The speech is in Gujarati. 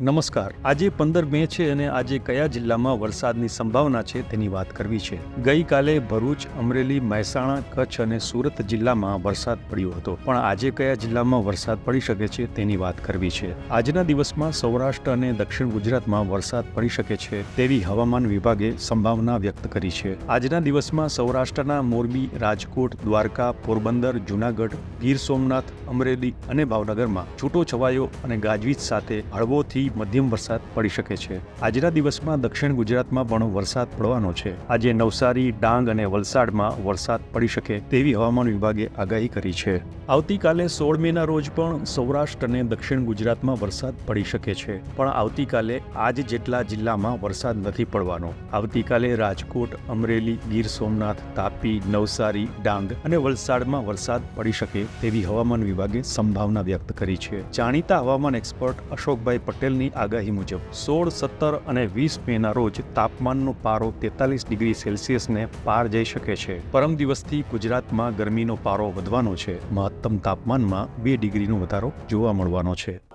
નમસ્કાર. આજે પંદર મે છે અને આજે કયા જિલ્લામાં વરસાદની સંભાવના છે તેની વાત કરવી છે. ગઈકાલે ભરૂચ, અમરેલી, મહેસાણા, કચ્છ અને સુરત જિલ્લામાં વરસાદ પડ્યો હતો. પણ આજે કયા જિલ્લામાં વરસાદ પડી શકે છે તેની વાત કરવી છે. આજના દિવસમાં સૌરાષ્ટ્ર અને દક્ષિણ ગુજરાતમાં વરસાદ પડી શકે છે તેવી હવામાન વિભાગે સંભાવના વ્યક્ત કરી છે. આજના દિવસમાં સૌરાષ્ટ્રના મોરબી, રાજકોટ, દ્વારકા, પોરબંદર, જૂનાગઢ, ગીર સોમનાથ, અમરેલી અને ભાવનગરમાં છૂટો છવાયો અને ગાજવીજ સાથે હળવોથી મધ્યમ વરસાદ પડી શકે છે. આજના દિવસમાં દક્ષિણ ગુજરાતમાં પણ વરસાદ પડવાનો છે. આજે નવસારી, ડાંગ અને વલસાડમાં વરસાદ પડી શકે તેવી હવામાન વિભાગે આગાહી કરી છે. આવતીકાલે સોળ મેના રોજ પણ સૌરાષ્ટ્ર અને દક્ષિણ ગુજરાતમાં વરસાદ પડી શકે છે. પણ આવતીકાલે આજ જેટલા જિલ્લામાં વરસાદ નથી પડવાનો. આવતીકાલે રાજકોટ, અમરેલી, ગીર સોમનાથ, તાપી, નવસારી, ડાંગ અને વલસાડમાં વરસાદ પડી શકે તેવી હવામાન વિભાગે સંભાવના વ્યક્ત કરી છે. જાણીતા હવામાન એક્સપર્ટ અશોકભાઈ પટેલની આગાહી મુજબ સોળ, સત્તર અને વીસ મેના રોજ તાપમાનનો પારો તેતાલીસ ડિગ્રી સેલ્સિયસને પાર જઈ શકે છે. પરમ દિવસથી ગુજરાતમાં ગરમીનો પારો વધવાનો છે. મહત્તમ તાપમાનમાં બે ડિગ્રીનો વધારો જોવા મળવાનો છે.